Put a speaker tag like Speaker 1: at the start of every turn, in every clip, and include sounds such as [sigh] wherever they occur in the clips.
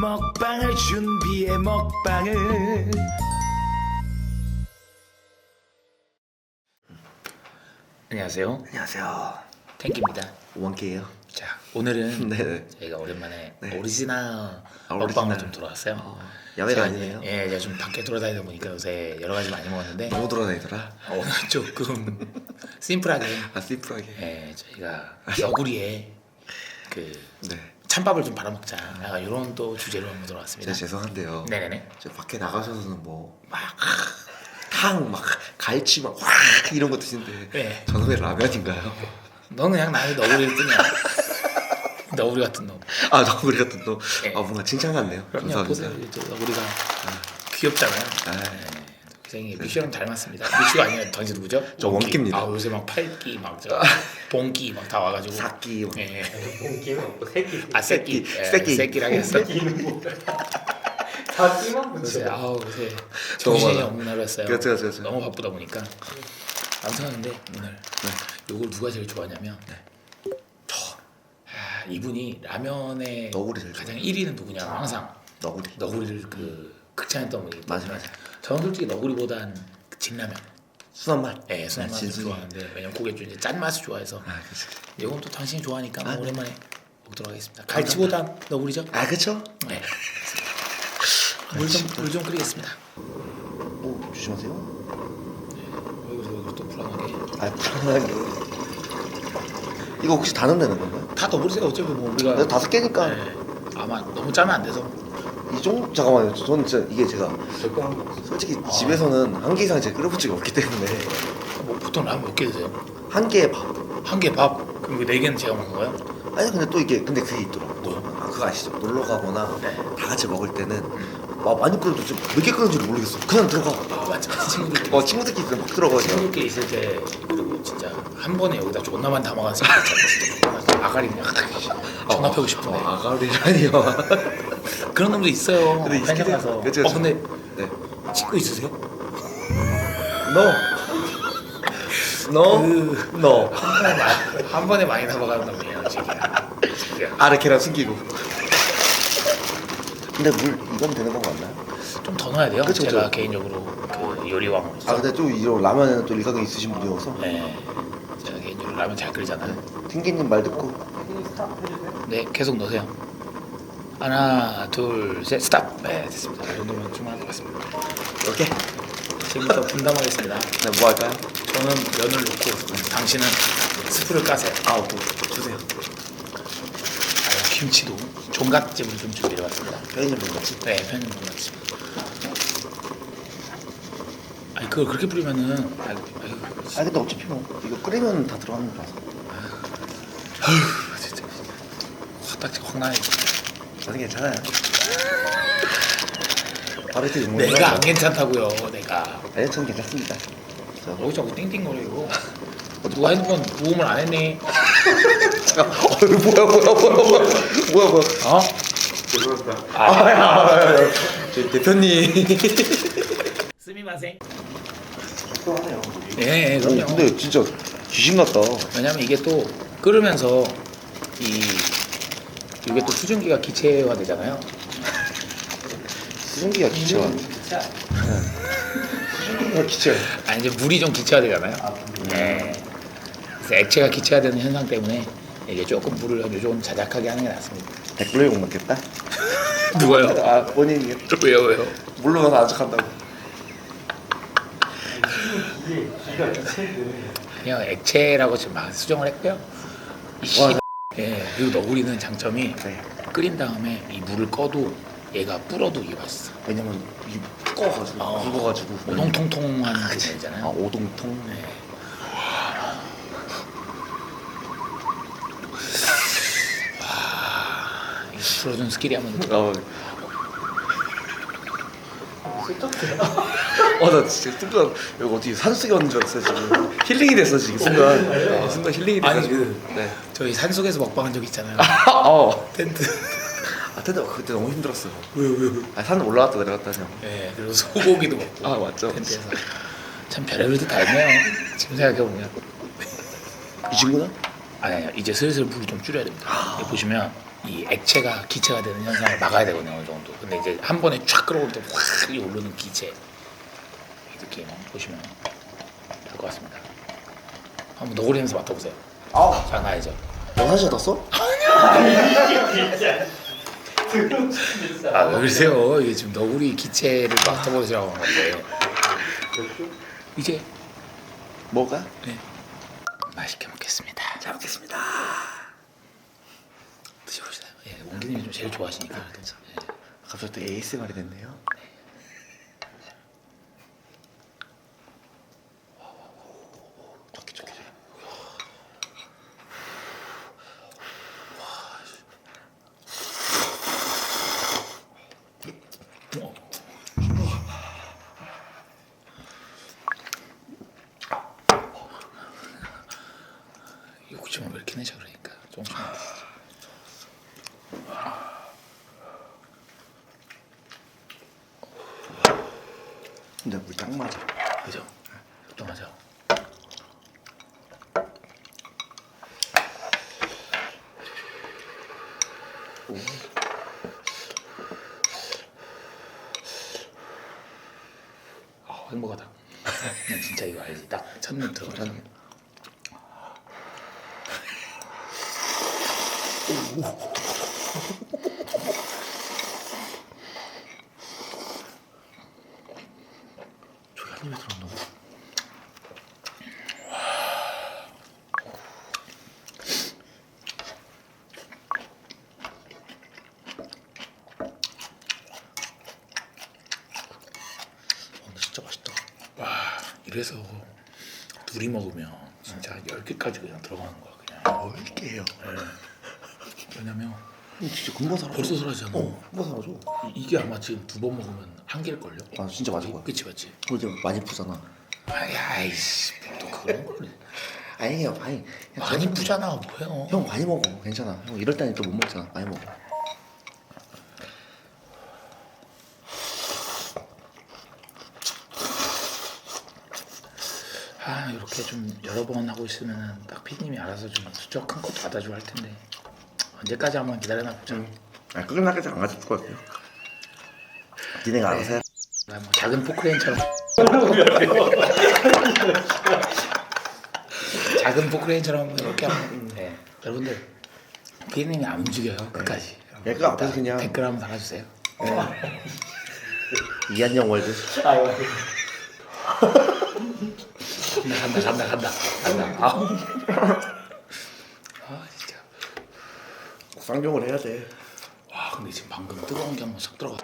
Speaker 1: 먹방을 준비해 먹방을 안녕하세요
Speaker 2: 안녕하세요.
Speaker 1: 탱키입니다
Speaker 2: 원기예요.
Speaker 1: 자 오늘은
Speaker 2: 네네. [laughs]
Speaker 1: 저희가 오랜만에
Speaker 2: 네.
Speaker 1: 오리지널
Speaker 2: 아,
Speaker 1: 먹방으로
Speaker 2: 오리지널.
Speaker 1: 좀 돌아왔어요
Speaker 2: 어, 야외가
Speaker 1: 제가 이제-
Speaker 2: 아니네요.
Speaker 1: 예, 제가 좀 밖에 돌아다니다 보니까 요새 여러 가지 많이 먹었는데
Speaker 2: 너무 돌아다니더라.
Speaker 1: 오늘 [laughs] 조금 심플하게
Speaker 2: 아 심플하게.
Speaker 1: 예, 저희가 너구리에 그
Speaker 2: 네.
Speaker 1: 찬밥을 좀 말아먹자 약간 이런 또 주제로 한번 돌아왔습니다
Speaker 2: 제가 죄송한데요.
Speaker 1: 네네네
Speaker 2: 저 밖에 나가셔서는 뭐막탕막 갈치 막 확 이런 거 드시는데
Speaker 1: 네.
Speaker 2: 저는 왜 라면인가요?
Speaker 1: 너는 그냥 나의 너구리를 뜨냐 [laughs] 너구리 같은 놈
Speaker 2: 아 너구리 같은 또.
Speaker 1: 네.
Speaker 2: 아 뭔가 칭찬 같네요.
Speaker 1: 그럼요
Speaker 2: 감사합니다.
Speaker 1: 보세요 또 너구리가 귀엽잖아요
Speaker 2: 아,
Speaker 1: 네, 굉장히 미슈랑 닮았습니다 미슈가 아니라 당신 누구죠?
Speaker 2: 저
Speaker 1: 원기.
Speaker 2: 원기입니다.
Speaker 1: 아 요새 막 팔기 막저 봉기 막 다 와가지고.
Speaker 2: 뭐.
Speaker 1: 예.
Speaker 3: 없고 새끼
Speaker 1: 아 새끼
Speaker 2: 새끼,
Speaker 1: 예,
Speaker 2: 새끼.
Speaker 1: 새끼라고 했어
Speaker 3: 새끼는 뭐야 다 끼만
Speaker 1: 요새
Speaker 3: 붙여
Speaker 1: 아우 요새 정신이. 없는 하루였어요
Speaker 2: 그렇죠, 그렇죠, 그렇죠.
Speaker 1: 너무 바쁘다 보니까 하는데 오늘
Speaker 2: 네.
Speaker 1: 요걸 누가 제일 좋아하냐면 저 아, 이분이 라면의
Speaker 2: 너구리 제일
Speaker 1: 가장 1위는 누구냐 항상
Speaker 2: 너구리.
Speaker 1: 너구리를 그 극찬했던 때문에
Speaker 2: 맞아, 맞아.
Speaker 1: 저는 솔직히 너구리보단 그 진라면
Speaker 2: 순한 맛.
Speaker 1: 예, 순한
Speaker 2: 네,
Speaker 1: 맛을
Speaker 2: 진순이.
Speaker 1: 좋아하는데 왜냐면 그게 좀 이제 짠 맛을 좋아해서
Speaker 2: 아 그렇지.
Speaker 1: 이건 또 당신이 좋아하니까 뭐
Speaker 2: 아, 네.
Speaker 1: 오랜만에 먹도록 하겠습니다 갈치보단 너구리죠?
Speaker 2: 아 그렇죠.
Speaker 1: 네 [laughs] 물좀 물 좀 끓이겠습니다
Speaker 2: 오 조심하세요.
Speaker 1: 여기서 여기서 또 불안하게
Speaker 2: 아 불안하게. 이거 혹시 다 넣는 건가요?
Speaker 1: 다 넣어버리세요 어차피 뭐 우리가
Speaker 2: 내가 다섯 개니까
Speaker 1: 네. 아마 너무 짜면 안 돼서
Speaker 2: 이 정도 잠깐만요. 저는 진짜 이게 제가
Speaker 3: 적당한 거
Speaker 2: 솔직히 집에서는 한 개 이상 제가 끓여본 적이 없기 때문에
Speaker 1: 뭐 보통 라면 몇개 드세요?
Speaker 2: 한 개의 밥.
Speaker 1: 한 개 밥 그럼 네 개는 제가 먹는 거예요?
Speaker 2: 아니 근데 또 이게 근데 그게 있더라고.
Speaker 1: 뭐요?
Speaker 2: 아 그거 아시죠? 놀러 가거나
Speaker 1: 네.
Speaker 2: 다 같이 먹을 때는 막 많이 끓여도 좀 몇개 끓는지 모르겠어. 그냥 들어가.
Speaker 1: 아 맞죠 친구들끼리
Speaker 2: 어 친구들끼리 그냥 막 들어가 그냥.
Speaker 1: 친구들끼리 있을 때 그리고 진짜 한 번에 여기다 존나만 담아가서 진짜 [laughs] 아가리 그냥 전화 펴고 싶은데
Speaker 2: 어, 아가리라니요. [laughs]
Speaker 1: 그런 놈도 있어요
Speaker 2: 근데 있긴
Speaker 1: 가서
Speaker 2: 해요. 그쵸,
Speaker 1: 어
Speaker 2: 그쵸.
Speaker 1: 근데
Speaker 2: 네.
Speaker 1: 친구 있으세요?
Speaker 2: 너. 너.
Speaker 1: 그-
Speaker 2: 너.
Speaker 1: 한 번에 많이, 한 번에 많이 담아가는 놈이에요 지금
Speaker 2: 계란 숨기고. 근데 물 이건 되는 건 맞나요?
Speaker 1: 좀더 넣어야 돼요
Speaker 2: 그쵸,
Speaker 1: 제가
Speaker 2: 그쵸.
Speaker 1: 개인적으로 그 요리왕으로서
Speaker 2: 아 근데 또 이런 라면에는 또 일각이 있으신 분이어서
Speaker 1: 네 제가 개인적으로 라면 잘 끓이잖아요
Speaker 2: 튕기님 말 듣고
Speaker 1: 네 계속 넣으세요. 하나 둘 셋 스탑! 네 됐습니다. 이 정도면 충분할 것 같습니다.
Speaker 2: 이렇게
Speaker 1: 지금부터 분담하겠습니다.
Speaker 2: 네, 뭐 할까요?
Speaker 1: 저는 면을 넣고 당신은 스프를 까세요.
Speaker 2: 아 오케이 주세요.
Speaker 1: 아, 김치도 종갓집을 좀 준비해봤습니다.
Speaker 2: 편의점 분 같이
Speaker 1: 네 편의점 종갓집. 아니 그걸 그렇게 뿌리면은 아이고 아이고
Speaker 2: 아 근데 어차피 뭐 이거 끓이면 다 들어가는 거라서
Speaker 1: 진짜 화 딱지 확 나네
Speaker 2: 저는 괜찮아요. 바로 용어
Speaker 1: 내가 안 괜찮다고요 내가.
Speaker 2: 아니 저는 괜찮습니다. 저
Speaker 1: 어디 자꾸 띵띵거리고 [laughs] 누가 핸드폰 보험을 안 했니?
Speaker 2: 잠깐 어 뭐야 뭐야 뭐야 뭐야 뭐야. 뭐야
Speaker 1: 어?
Speaker 3: 죄송합니다.
Speaker 2: 아야야야 저 대표님.
Speaker 1: 스미마세
Speaker 3: 또 하네요.
Speaker 1: 예, 예
Speaker 2: 오,
Speaker 1: 그럼요.
Speaker 2: 근데 진짜 귀신 같다.
Speaker 1: 왜냐면 이게 또 끓으면서 이 이게 또 수증기가 기체화 되잖아요.
Speaker 2: 수증기가 기체와
Speaker 3: 자
Speaker 2: 수증기가 기체.
Speaker 1: 아니 이제 물이 좀 기체화 되잖아요. 네. 그래서 액체가 기체화되는 현상 때문에 이게 조금 물을 좀 자작하게 하는 게 낫습니다.
Speaker 2: 댓글로 욕 먹겠다? [laughs]
Speaker 1: 누가요?
Speaker 2: 아 본인이. [laughs]
Speaker 1: 왜요 왜요?
Speaker 2: 물로 가서 아작한다고.
Speaker 1: 그냥 액체라고 지금 막 수정을 했고요. 이 씨,
Speaker 2: 와,
Speaker 1: 예, 그리고 너구리는 장점이
Speaker 2: 네.
Speaker 1: 끓인 다음에 이 물을 꺼도 얘가 불어도 이게 맛있어
Speaker 2: 왜냐면 이 두꺼워가지고
Speaker 1: 어.
Speaker 2: 굵어가지고
Speaker 1: 오동통통한
Speaker 2: 아
Speaker 1: 그잖아요
Speaker 2: 오동통
Speaker 1: 네. 와, 이 불어준 스킬이 한번 느껴.
Speaker 2: 어. [laughs] 어나 진짜 순간 여기 어디 산속에 왔는 줄 알았어요 지금 힐링이 됐어 지금 순간 어, 순간 힐링이
Speaker 1: 아니,
Speaker 2: 돼가지고
Speaker 1: 그-
Speaker 2: 네.
Speaker 1: 저희 산속에서 먹방한 적 있잖아요. [laughs]
Speaker 2: 어.
Speaker 1: 텐트.
Speaker 2: 아 근데 그때 너무 힘들었어요
Speaker 1: 왜요 왜요?
Speaker 2: 아, 산 올라갔다 내려갔다 형.
Speaker 1: 네, 그리고 소고기도 먹고
Speaker 2: 아 맞죠
Speaker 1: 텐트에서 참 별의별 데다 있네요. 지금 생각해 보면.
Speaker 2: 이 친구는?
Speaker 1: 아니 아니 이제 슬슬 물을 좀 줄여야 됩니다. 여기 보시면 이 액체가 기체가 되는 현상을 막아야 되거든요 어느 정도. 근데 이제 한 번에 쫙 끌어올 때확 오르는 기체 이 느낌 보시면 될 것 같습니다. 한번 너구리 냄새 맡아보세요.
Speaker 2: 아우
Speaker 1: 장난 아니죠?
Speaker 2: 너 화장실 났어?
Speaker 1: 아, 왜 그러세요? 이게 지금 너구리 기체를 맡아보시라고 한 건데 이제
Speaker 2: 뭐가?
Speaker 1: 네. 맛있게 먹겠습니다.
Speaker 2: 잘 먹겠습니다
Speaker 1: 드셔보시나요? 예, 원기님이 좀 제일 좋아하시니까. 예.
Speaker 2: 갑자기 또 ASMR이 됐네요 촉촉해
Speaker 1: 어. 이거 혹시 왜 이렇게 내자 그러니까 조금씩만 드시죠.
Speaker 2: 근데 물 딱 맞아
Speaker 1: 그죠? 적당하죠? 아 행복하다. 난 진짜 이거 알지? 딱 첫눈 들어가는.
Speaker 2: 저기 한 입에 들어온다고? 와 근데 진짜 맛있다
Speaker 1: 와 이래서 둘이 먹으면 진짜 열 개까지 그냥 들어가는 거야 그냥.
Speaker 2: 넓게 해요?
Speaker 1: 왜냐면
Speaker 2: 진짜 금방 사라져.
Speaker 1: 벌써 사라지잖아.
Speaker 2: 어 금방 사라져.
Speaker 1: 이- 이게 아마 지금 두 번 먹으면 한 개일 걸요.
Speaker 2: 아 진짜 맞은 거야
Speaker 1: 그치 맞지?
Speaker 2: 근데 많이 푸잖아.
Speaker 1: 아이 아이씨 또 그런 걸
Speaker 2: 아니에요
Speaker 1: 많이
Speaker 2: 저는-
Speaker 1: 부잖아 뭐예요?
Speaker 2: 형 많이 먹어. 괜찮아. 형 이럴 때는 또 못 먹잖아. 많이 먹어
Speaker 1: 아 이렇게 좀 여러 번 하고 있으면 딱 피디님이 알아서 좀 수저 큰거 받아주고 할 텐데. 언제까지 한번 기다려나 보자.
Speaker 2: 아 끝날까지 안 가질 것 같아요. 니네가 알아서 해.
Speaker 1: 나뭐 작은 포크레인처럼. [laughs] 작은 포크레인처럼 이렇게 하면. 네. 여러분들 피디님이 안 움직여요. 끝까지.
Speaker 2: 네, 그 앞에서 그냥-
Speaker 1: 댓글 한번 달아주세요. [laughs]
Speaker 2: 이한영 월드
Speaker 1: 간다 간다 간다 간다. 아우. 아 진짜.
Speaker 2: 쌍용을 해야 돼
Speaker 1: 와 근데 지금 방금 뜨거운 게 한번 싹 들어가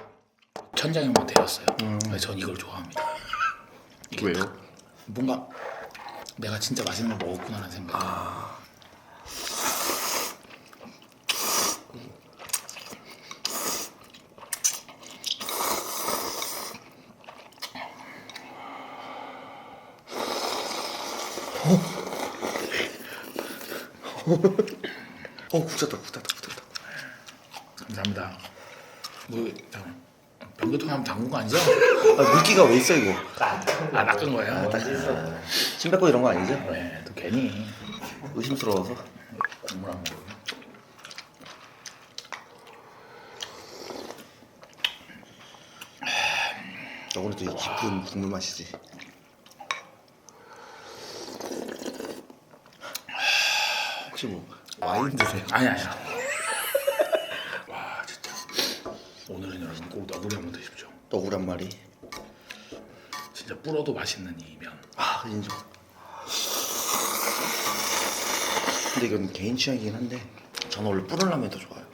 Speaker 1: 천장에 한번 데웠어요 그래서 전 이걸 좋아합니다 이게
Speaker 2: 왜요?
Speaker 1: 딱 뭔가 내가 진짜 맛있는 걸 먹었구나라는 생각이 [laughs]
Speaker 2: 어 굳었다 굳었다 굳었다.
Speaker 1: 감사합니다. 뭐 잠깐 변기통 하면 담근 거 아니죠?
Speaker 2: 아 물기가 왜 있어 이거?
Speaker 1: 아 낚은 거예요?
Speaker 2: 침 뱉고 이런 거 아니죠?
Speaker 1: 네, 또 괜히.
Speaker 2: 의심스러워서.
Speaker 1: 국물 한 모금
Speaker 2: 너구리도 이 깊은 국물 맛이지 혹시 뭐 와인 드세요?
Speaker 1: 아니 아니야 [laughs] 와 진짜. 오늘은 여러분 꼭 너구리 한번 드십시오.
Speaker 2: 한 마리?
Speaker 1: 진짜 불어도 맛있는 이 면.
Speaker 2: 아 인정. 근데 이건 개인 취향이긴 한데 저는 원래 뿌른 라면이 더 좋아요.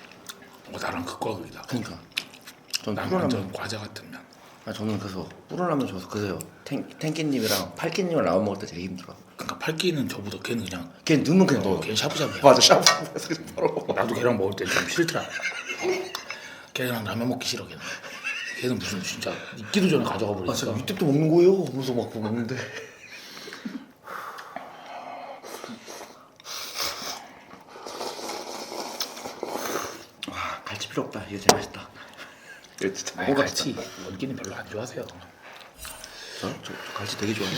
Speaker 1: 어, 나랑 극과 극이다.
Speaker 2: 그러니까. 저는
Speaker 1: 난
Speaker 2: 뿌른 라면
Speaker 1: 완전 과자 같은 면.
Speaker 2: 아 저는 그래서 뿌른 라면 좋아서 그래요 탱, 탱키님이랑 팔키님이랑 라면 먹을 때 되게 힘들어
Speaker 1: 그러니까 팔기는 저보다 걔는 그냥
Speaker 2: 걔 넣으면 그냥
Speaker 1: 어,
Speaker 2: 넣어
Speaker 1: 걔 샤브샤브야.
Speaker 2: 맞아 그냥 바로.
Speaker 1: 나도 걔랑 먹을 때 좀 싫더라. 걔랑 라면 먹기 싫어 걔는. 걔는 무슨 진짜 있기도 전에 가져가 버리니까.
Speaker 2: 아 진짜 밑집도 먹는 거예요? 하면서 막 먹는데. 와 갈치 필요 없다. 이거 제일 맛있다. 이거 진짜
Speaker 1: 아니
Speaker 2: 먹어봤다
Speaker 1: 같이 원기는 별로 안 좋아하세요.
Speaker 2: 저, 저, 저 갈치 되게 좋아해요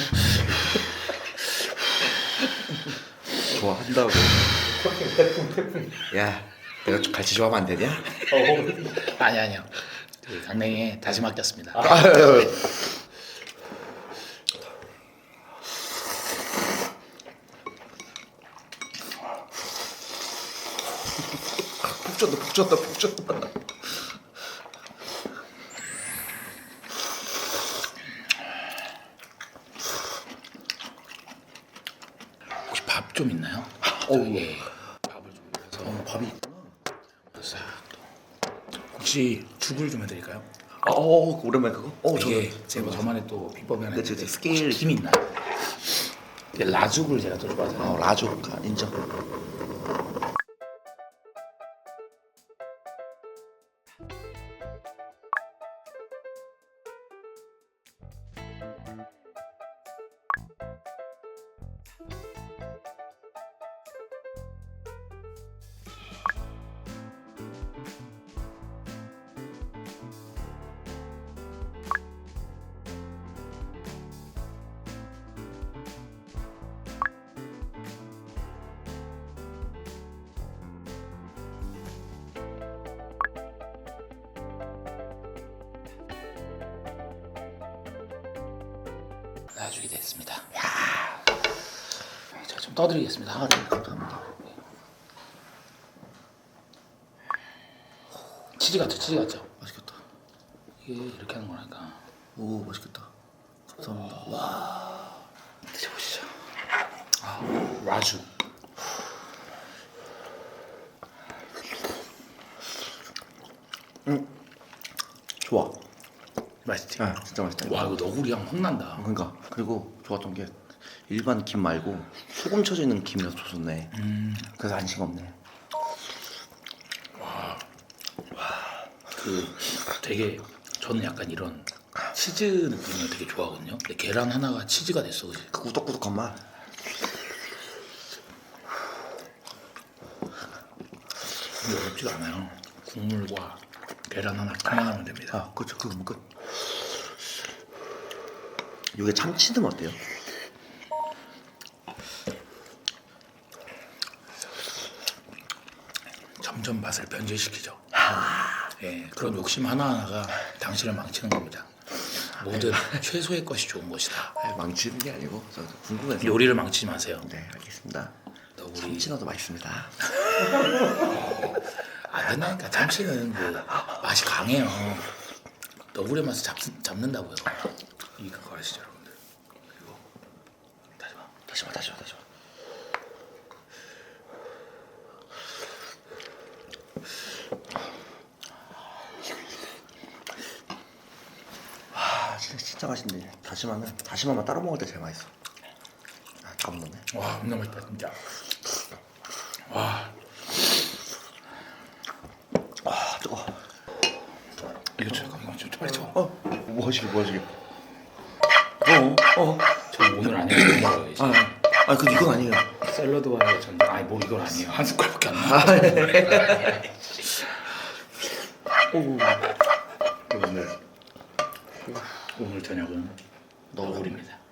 Speaker 2: 좋아한다고 야 내가 저 갈치 좋아하면 안 되냐?
Speaker 1: 아니 아니요 그 강냉이에 다시 맡겼습니다.
Speaker 2: 푹 줬다 푹 줬다 푹 줬다
Speaker 1: 혹시 밥 좀 있나요?
Speaker 2: 어,
Speaker 1: 예. 밥을 좀 해서
Speaker 2: 어, 밥이 있구나
Speaker 1: 싹 또. 혹시 죽을 좀 해드릴까요?
Speaker 2: 어 오랜만에 그거? 어
Speaker 1: 이게
Speaker 2: 저도
Speaker 1: 제가 저만의 또 비법이 하나
Speaker 2: 네, 저,
Speaker 1: 있는데
Speaker 2: 저 스케일.
Speaker 1: 혹시 김 있나요? 이게 라죽을 제가 또 좋아하잖아요.
Speaker 2: 어 라조 인정
Speaker 1: 됐습니다. 야. 제가 좀 떠드리겠습니다.
Speaker 2: 아 네, 감사합니다
Speaker 1: 치즈 같죠, 치즈 같죠.
Speaker 2: 맛있겠다
Speaker 1: 이게 이렇게 하는 거니까
Speaker 2: 오 맛있겠다 감사합니다 와
Speaker 1: 드셔보시죠. 아, 라죽.
Speaker 2: 좋아
Speaker 1: 맛있지?
Speaker 2: 아 진짜 맛있다
Speaker 1: 와 이거 너구리 향 확 난다.
Speaker 2: 그러니까 그리고 좋았던 게 일반 김 말고 소금 쳐져 있는 김이라서 좋았네
Speaker 1: 음,
Speaker 2: 그래서 안심 없네
Speaker 1: 그 되게 저는 약간 이런 치즈 느낌을 되게 좋아하거든요. 근데 계란 하나가 치즈가 됐어, 그지?
Speaker 2: 그 꾸덕꾸덕한 맛
Speaker 1: 어렵지가 않아요. 국물과 계란 하나 그만하면 됩니다.
Speaker 2: 아, 그렇죠. 그거 끝. 이게 참치는 어때요?
Speaker 1: 점점 맛을 변질시키죠. 예, 그런 욕심 하나하나가 당신을 망치는 겁니다. 모든 [laughs] 최소의 것이 좋은 것이다.
Speaker 2: 아, 망치는 게 아니고 저 궁금해서.
Speaker 1: 요리를 망치지 마세요.
Speaker 2: 네, 알겠습니다.
Speaker 1: 너구리
Speaker 2: 참치나도 맛있습니다.
Speaker 1: 안 된다니까 참치는 그 맛이 강해요. 너구리 맛을 잡, 잡는다고요. 이거 아시죠, 여러분들? 그리고 다시 봐.
Speaker 2: 다시 봐, 다시 봐, 다시 봐. 와, 진짜 진짜 맛있네. 다시마는 다시마만 따로 먹을 때 제일 맛있어. 아, 다 먹네.
Speaker 1: 와, 겁나 맛있다 진짜. 와,
Speaker 2: 아, 뜨거.
Speaker 1: 이거 잠깐 이거 좀 빨리 쳐.
Speaker 2: 어, 뭐 하시게, 뭐 하시게. 어, 어.
Speaker 1: 저 오늘 안 해요. 오늘 이제
Speaker 2: 아, 아, 그 이건 아니에요.
Speaker 1: 샐러드와 전 아니 뭐 이건 아니에요. 한 숟갈밖에 안 나.
Speaker 2: 아, 네. 오,
Speaker 1: 오늘 오늘 저녁은 너구리입니다.